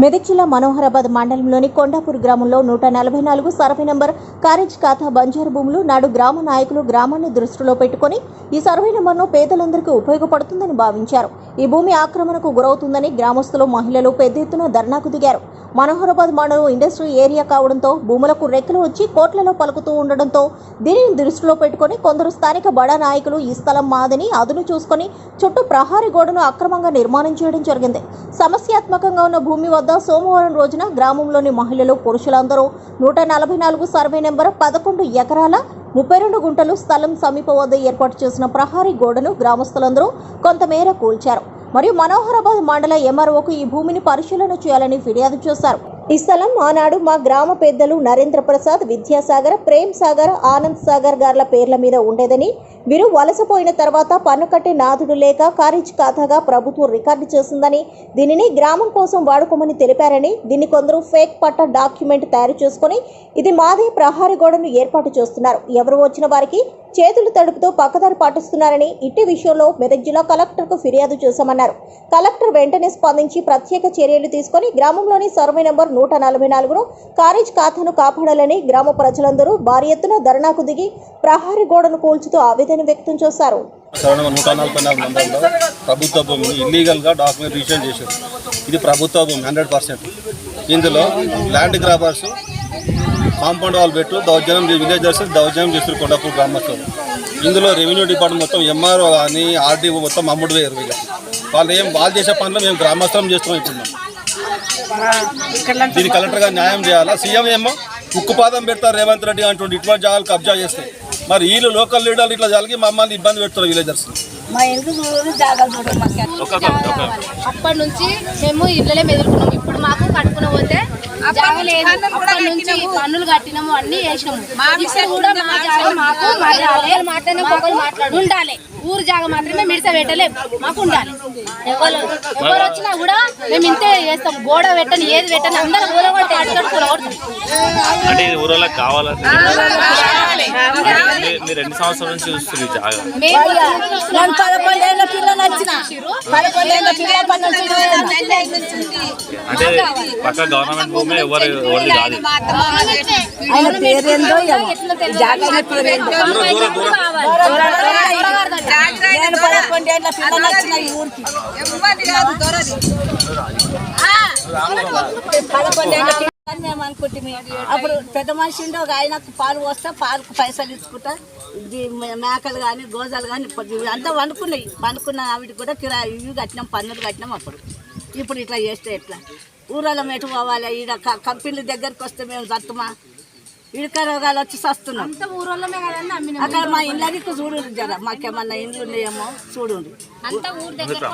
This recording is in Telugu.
మెదక్ జిల్లా మనోహరాబాద్ మండలంలోని కొండాపూర్ గ్రామంలో నూట నలభై నాలుగు సర్వే నంబర్ కారేజ్ ఖాతా బంజారు భూములు నాడు గ్రామ నాయకులు గ్రామాన్ని దృష్టిలో పెట్టుకుని ఈ సర్వే నంబర్ను పేదలందరికీ ఉపయోగపడుతుందని భావించారు. ఈ భూమి ఆక్రమణకు గురవుతుందని గ్రామస్తులు మహిళలు పెద్ద ఎత్తున ధర్నాకు దిగారు. మనోహరాబాద్ మండలం ఇండస్ట్రీ ఏరియా కావడంతో భూములకు రెక్కలు వచ్చి కోట్లలో పలుకుతూ ఉండడంతో దీనిని దృష్టిలో పెట్టుకుని కొందరు స్థానిక బడా నాయకులు ఈ స్థలం మాదని అదును చూసుకొని చుట్టూ ప్రహారీ గోడను అక్రమంగా నిర్మాణం చేయడం జరిగింది. సమస్యాత్మకంగా ఉన్న భూమి వద్ద సోమవారం రోజున గ్రామంలోని మహిళలు పురుషులందరూ నూట నలభై నాలుగు సర్వే నెంబర్ పదకొండు ఎకరాల ముప్పై రెండు గుంటలు స్థలం సమీప వద్ద ఏర్పాటు చేసిన ప్రహారీ గోడను గ్రామస్తులందరూ కొంతమేర కూల్చారు. మరియు మనోహరాబాద్ మండల ఎంఆర్ఓకు ఈ భూమిని పరిశీలన చేయాలని ఫిర్యాదు చేశారు. ఈ స్థలం ఆనాడు మా గ్రామ పెద్దలు నరేంద్ర ప్రసాద్ విద్యాసాగర్ ప్రేమ్ సాగర్ ఆనంద్ సాగర్ గార్ల పేర్ల మీద ఉండేదని వీరు వలసపోయిన తర్వాత పన్ను కట్టే నాథుడు లేక కారేజ్ ఖాతాగా ప్రభుత్వం రికార్డు చేసిందని దీనిని గ్రామం కోసం వాడుకోమని తెలిపారని దీన్ని కొందరు ఫేక్ పట్ట డాక్యుమెంట్ తయారు చేసుకొని ఇది మాదే ప్రహారీ గోడను ఏర్పాటు చేస్తున్నారు. ఎవరు వచ్చిన వారికి చేతులు తడుపుతూ పక్కదారి పాటిస్తున్నారని ఇట్టి విషయంలో మెదక్ జిల్లా కలెక్టర్కు ఫిర్యాదు చేశామన్నారు. కలెక్టర్ వెంటనే స్పందించి ప్రత్యేక చర్యలు తీసుకొని గ్రామంలోని సర్వే నంబర్ నూట నలభై నాలుగును కారేజ్ ఖాతాను కాపాడాలని గ్రామ ప్రజలందరూ భారీ ఎత్తున ధర్నాకు దిగి ప్రహారీ గోడను కూల్చుతూ ఆవేదన వ్యక్తం చేశారు. నూట నలభై నాలుగు మండలంలో ప్రభుత్వ భూమిని ఇల్లీగల్గా డాక్యుమెంట్ రిజిస్టర్ చేశారు. ఇది ప్రభుత్వ భూమి హండ్రెడ్ పర్సెంట్ ఇందులో ల్యాండ్ గ్రాబర్స్ కాంపౌండ్ వాల్ పెట్టు దౌర్జన్యం విలేజర్స్ దౌర్జన్యం చేస్తారు కొండపూర్ గ్రామస్తులు. ఇందులో రెవెన్యూ డిపార్ట్మెంట్ మొత్తం ఎంఆర్ఓ కానీ ఆర్డీఓ మొత్తం అమ్ముడు వేయరు వీళ్ళకి వాళ్ళు ఏం వాళ్ళు చేసే పనులు మేము గ్రామస్తులం చేస్తున్నాం ఇప్పుడు దీని కలెక్టర్ గారు న్యాయం చేయాలా? సీఎం ఏమో ఉక్కుపాదం పెడతారు రేవంత్ రెడ్డి అంటుండే ఇటువంటి జాగాలు కబ్జా చేస్తే. మరి వీళ్ళు లోకల్ లీడర్లు ఇట్లా జరిగి మమ్మల్ని ఇబ్బంది పెడుతున్నారు విలేజర్స్ అప్పటి నుంచి మేము ఇళ్ళలే మెదులుకున్నాము ఇప్పుడు మాకు అప్పటి నుంచి పన్నులు కట్టినాము అన్ని చేసినాము ఇప్పుడు కూడా మా జాగ మాకు మాట్లాడాలి ఉండాలి. ఊరు జాగ మాత్రమే మిడిస పెట్టలేము మాకు ఉండాలి. ఎవరు ఎవరు వచ్చినా కూడా మేము ఇంతే చేస్తాం. గోడ పెట్టని ఏది పెట్టని అందరం ఊర కొట్టి అడుగుతాడు కూరగొడతాం అంటే కావాలని మీరు- ఎన్ని సంవత్సరాల నుంచి జాగా నేను పదకొండేళ్ళ పిల్లలు వచ్చిన పదకొండేళ్ళ నుంచి అంటే పక్క గవర్నమెంట్ భూమి ఎవరు ఎవరిది కాదు ఆయన పేరేందో ఏమో. జాగా పేరేందో. నేను పదకొండేళ్ళ పిల్లలు వచ్చిన ఈ ఊరికి. పదకొండేళ్ళ పిల్లలు మేము అప్పుడు పెద్ద మనిషి ఉండే ఒక ఆయనకు పాలు పోస్తే పాలకు పైసలు ఇచ్చుకుంటా మేకలు కానీ గోజాలు కానీ అంతా వండుకున్నాయి. వండుకున్న ఆవిడ కూడా కిరాయి ఇవి కట్టినాం పన్నులు కట్టినాం అప్పుడు. ఇప్పుడు ఇట్లా చేస్తే ఎట్లా? ఊరలో మెటు పోవాలి? ఈడ క- కంపెనీల దగ్గరికి వస్తే మేము చత్తుమా ఇడక రోగాలు వచ్చి వస్తున్నాం అమ్మిన. అక్కడ మా ఇళ్ళకి చూడు జర. మాకేమన్నా ఇండ్లు ఉన్నాయేమో చూడండి అంత ఊరు దగ్గర.